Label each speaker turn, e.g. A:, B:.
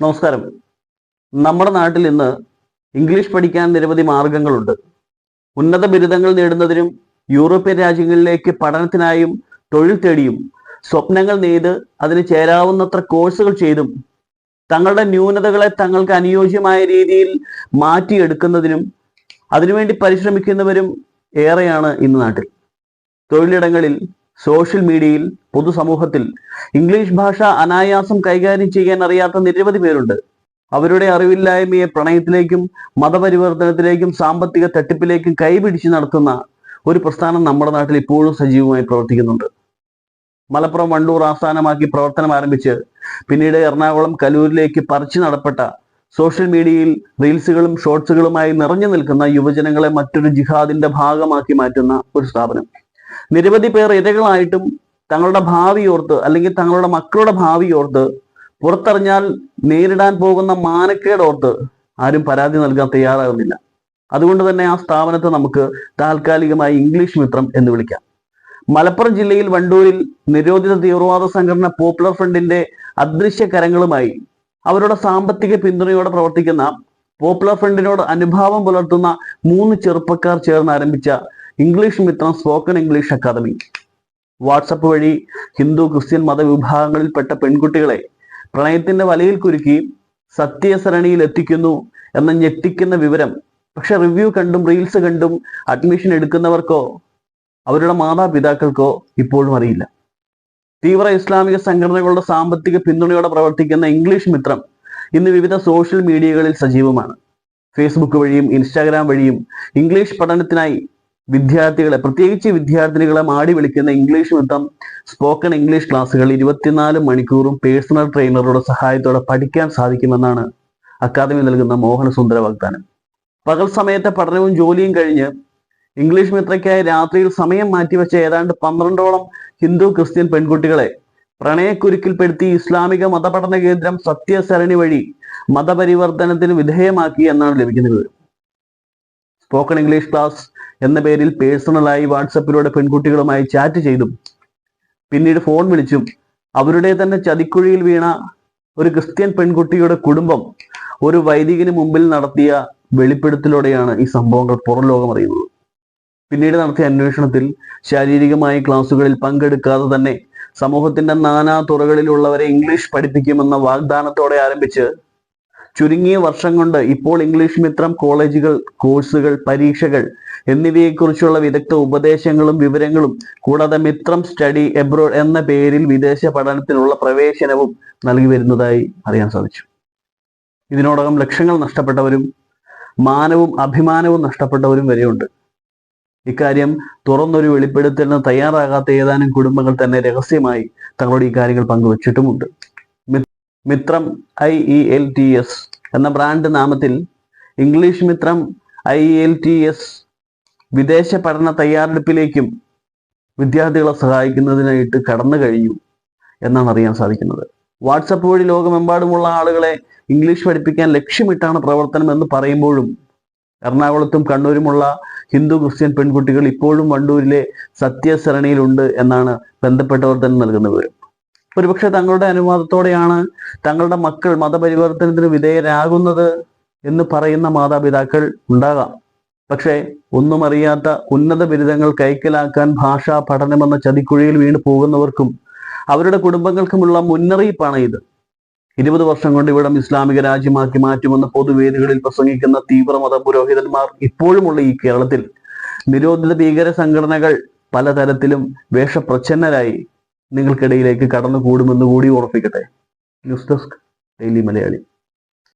A: നമസ്കാരം. നമ്മുടെ നാട്ടിൽ ഇന്ന് ഇംഗ്ലീഷ് പഠിക്കാൻ നിരവധി മാർഗങ്ങളുണ്ട്. ഉന്നത ബിരുദങ്ങൾ നേടുന്നതിനും യൂറോപ്യൻ രാജ്യങ്ങളിലേക്ക് പഠനത്തിനായും തൊഴിൽ തേടിയും സ്വപ്നങ്ങൾ നെയ്ത് അതിന് ചേരാവുന്നത്ര കോഴ്സുകൾ ചെയ്തും തങ്ങളുടെ ന്യൂനതകളെ തങ്ങൾക്ക് അനുയോജ്യമായ രീതിയിൽ മാറ്റിയെടുക്കുന്നതിനും അതിനുവേണ്ടി പരിശ്രമിക്കുന്നവരും ഏറെയാണ് ഇന്ന് നാട്ടിൽ. തൊഴിലിടങ്ങളിൽ സോഷ്യൽ മീഡിയയിൽ പൊതുസമൂഹത്തിൽ ഇംഗ്ലീഷ് ഭാഷ അനായാസം കൈകാര്യം ചെയ്യാൻ അറിയാത്ത നിരവധി പേരുണ്ട്. അവരുടെ അറിവില്ലായ്മയെ പ്രണയത്തിലേക്കും മതപരിവർത്തനത്തിലേക്കും സാമ്പത്തിക തട്ടിപ്പിലേക്കും കൈപിടിച്ച് നടത്തുന്ന ഒരു പ്രസ്ഥാനം നമ്മുടെ നാട്ടിൽ ഇപ്പോഴും സജീവമായി പ്രവർത്തിക്കുന്നുണ്ട്. മലപ്പുറം വണ്ടൂർ ആസ്ഥാനമാക്കി പ്രവർത്തനം ആരംഭിച്ച് പിന്നീട് എറണാകുളം കലൂരിലേക്ക് പറിച്ചു നടപ്പെട്ട സോഷ്യൽ മീഡിയയിൽ റീൽസുകളും ഷോർട്സുകളുമായി നിറഞ്ഞു നിൽക്കുന്ന യുവജനങ്ങളെ മറ്റൊരു ജിഹാദിന്റെ ഭാഗമാക്കി മാറ്റുന്ന ഒരു സ്ഥാപനം. നിരവധി പേർ ഇരകളായിട്ടും തങ്ങളുടെ ഭാവി ഓർത്ത് അല്ലെങ്കിൽ തങ്ങളുടെ മക്കളുടെ ഭാവി ഓർത്ത് പുറത്തറിഞ്ഞാൽ നേരിടാൻ പോകുന്ന മാനക്കേട് ഓർത്ത് ആരും പരാതി നൽകാൻ തയ്യാറാകുന്നില്ല. അതുകൊണ്ട് തന്നെ ആ സ്ഥാപനത്തെ നമുക്ക് താൽക്കാലികമായി ഇംഗ്ലീഷ് മിത്രം എന്ന് വിളിക്കാം. മലപ്പുറം ജില്ലയിൽ വണ്ടൂരിൽ നിരോധിത തീവ്രവാദ സംഘടന പോപ്പുലർ ഫ്രണ്ടിന്റെ അദൃശ്യ കരങ്ങളുമായി അവരുടെ സാമ്പത്തിക പിന്തുണയോടെ പ്രവർത്തിക്കുന്ന പോപ്പുലർ ഫ്രണ്ടിനോട് അനുഭാവം പുലർത്തുന്ന മൂന്ന് ചെറുപ്പക്കാർ ചേർന്ന് ആരംഭിച്ച English Mithram spoken English academy WhatsApp വഴി ഹിന്ദു ക്രിസ്ത്യൻ മതവിഭാഗങ്ങളിൽപ്പെട്ട പെൺകുട്ടികളെ പ്രണയത്തിന്റെ വലയിൽ കുരുക്കി സത്യസരണിയിൽ എത്തിക്കുന്നു എന്ന ഞെട്ടിക്കുന്ന വിവരം. പക്ഷെ റിവ്യൂ കണ്ടും റീൽസ് കണ്ടും അഡ്മിഷൻ എടുക്കുന്നവർക്കോ അവരുടെ മാതാപിതാക്കൾക്കോ ഇപ്പോഴും അറിയില്ല. തീവ്ര ഇസ്ലാമിക സംഘടനകളുടെ സാമ്പത്തിക പിന്തുണയോടെ പ്രവർത്തിക്കുന്ന ഇംഗ്ലീഷ് മിത്രം ഇന്ന് വിവിധ സോഷ്യൽ മീഡിയകളിൽ സജീവമാണ്. ഫേസ്ബുക്ക് വഴിയും ഇൻസ്റ്റാഗ്രാം വഴിയും ഇംഗ്ലീഷ് പഠനത്തിനായി വിദ്യാർത്ഥികളെ പ്രത്യേകിച്ച് വിദ്യാർത്ഥിനികളെ മാടി വിളിക്കുന്ന ഇംഗ്ലീഷ് മിത്രം സ്പോക്കൺ ഇംഗ്ലീഷ് ക്ലാസ്സുകൾ ഇരുപത്തിനാല് മണിക്കൂറും പേഴ്സണൽ ട്രെയിനറുടെ സഹായത്തോടെ പഠിക്കാൻ സാധിക്കുമെന്നാണ് അക്കാദമി നൽകുന്ന മോഹനസുന്ദര വാഗ്ദാനം. പകൽ സമയത്തെ പഠനവും ജോലിയും കഴിഞ്ഞ് ഇംഗ്ലീഷ് മിത്രയ്ക്കായി രാത്രിയിൽ സമയം മാറ്റിവെച്ച ഏതാണ്ട് പന്ത്രണ്ടോളം ഹിന്ദു ക്രിസ്ത്യൻ പെൺകുട്ടികളെ പ്രണയക്കുരുക്കിൽപ്പെടുത്തി ഇസ്ലാമിക മതപഠന കേന്ദ്രം സത്യസരണി വഴി മതപരിവർത്തനത്തിന് വിധേയമാക്കി എന്നാണ് ലഭിക്കുന്ന വിവരം. സ്പോക്കൺ ഇംഗ്ലീഷ് ക്ലാസ് എന്ന പേരിൽ പേഴ്സണലായി വാട്സപ്പിലൂടെ പെൺകുട്ടികളുമായി ചാറ്റ് ചെയ്തും. പിന്നീട് ഫോൺ വിളിച്ചും. അവരുടെ തന്നെ ചതിക്കുഴിയിൽ വീണ ഒരു ക്രിസ്ത്യൻ പെൺകുട്ടിയുടെ കുടുംബം ഒരു വൈദികന് മുമ്പിൽ നടത്തിയ വെളിപ്പെടുത്തലോടെയാണ് ഈ സംഭവങ്ങൾ പുറം ലോകം അറിയുന്നത്. പിന്നീട് നടത്തിയ അന്വേഷണത്തിൽ ശാരീരികമായ ക്ലാസുകളിൽ പങ്കെടുക്കാതെ തന്നെ സമൂഹത്തിന്റെ നാനാ തുറകളിലുള്ളവരെ ഇംഗ്ലീഷ് പഠിപ്പിക്കുമെന്ന വാഗ്ദാനത്തോടെ ആരംഭിച്ച് ചുരുങ്ങിയ വർഷം കൊണ്ട് ഇപ്പോൾ ഇംഗ്ലീഷ് മിത്രം കോളേജുകൾ കോഴ്സുകൾ പരീക്ഷകൾ എന്നിവയെക്കുറിച്ചുള്ള വിദഗ്ധ ഉപദേശങ്ങളും വിവരങ്ങളും കൂടാതെ മിത്രം സ്റ്റഡി എബ്രോഡ് എന്ന പേരിൽ വിദേശ പഠനത്തിനുള്ള പ്രവേശനവും നൽകി വരുന്നതായി അറിയാൻ സാധിച്ചു. ഇതിനോടകം ലക്ഷങ്ങൾ നഷ്ടപ്പെട്ടവരും മാനവും അഭിമാനവും നഷ്ടപ്പെട്ടവരും വരെയുണ്ട്. ഇക്കാര്യം തുറന്നൊരു വെളിപ്പെടുത്തലിന് തയ്യാറാകാത്ത ഏതാനും കുടുംബങ്ങൾ തന്നെ രഹസ്യമായി തങ്ങളോട് ഈ കാര്യങ്ങൾ പങ്കുവച്ചിട്ടുമുണ്ട്. മിത്രം I E L T S എന്ന ബ്രാൻഡ് നാമത്തിൽ English Mithram I E L T S വിദേശ പഠന തയ്യാറെടുപ്പിലേക്കും വിദ്യാർത്ഥികളെ സഹായിക്കുന്നതിനായിട്ട് കടന്നു കഴിഞ്ഞു എന്നാണ് അറിയാൻ സാധിക്കുന്നത്. വാട്സപ്പ് വഴി ലോകമെമ്പാടുമുള്ള ആളുകളെ ഇംഗ്ലീഷ് പഠിപ്പിക്കാൻ ലക്ഷ്യമിട്ടാണ് പ്രവർത്തനം എന്ന് പറയുമ്പോഴും എറണാകുളത്തും കണ്ണൂരുമുള്ള ഹിന്ദു ക്രിസ്ത്യൻ പെൺകുട്ടികൾ ഇപ്പോഴും വണ്ടൂരിലെ സത്യസരണിയിലുണ്ട് എന്നാണ് ബന്ധപ്പെട്ടവർ തന്നെ നൽകുന്ന വിവരം. ഒരുപക്ഷെ തങ്ങളുടെ അനുവാദത്തോടെയാണ് തങ്ങളുടെ മക്കൾ മതപരിവർത്തനത്തിന് വിധേയരാകുന്നത് എന്ന് പറയുന്ന മാതാപിതാക്കൾ ഉണ്ടാകാം. പക്ഷേ ഒന്നും അറിയാത്ത ഉന്നത ബിരുദങ്ങൾ കൈക്കലാക്കാൻ ഭാഷാ പഠനമെന്ന ചതിക്കുഴിയിൽ വീണ് പോകുന്നവർക്കും അവരുടെ കുടുംബങ്ങൾക്കുമുള്ള മുന്നറിയിപ്പാണ് ഇത്. ഇരുപത് വർഷം കൊണ്ട് ഇവിടം ഇസ്ലാമിക രാജ്യമാക്കി മാറ്റുമെന്ന പൊതുവേദികളിൽ പ്രസംഗിക്കുന്ന തീവ്രമത പുരോഹിതന്മാർ ഇപ്പോഴുമുള്ള ഈ കേരളത്തിൽ നിരോധിത ഭീകര സംഘടനകൾ പലതരത്തിലും വേഷപ്രച്ഛന്നരായി. നിങ്ങൾക്കിടയിലേക്ക് കടന്നു കൂടുമെന്ന് കൂടി ഓർപ്പിക്കട്ടെ ന്യൂസ് ഡെസ്ക് ഡെയിലി മലയാളി.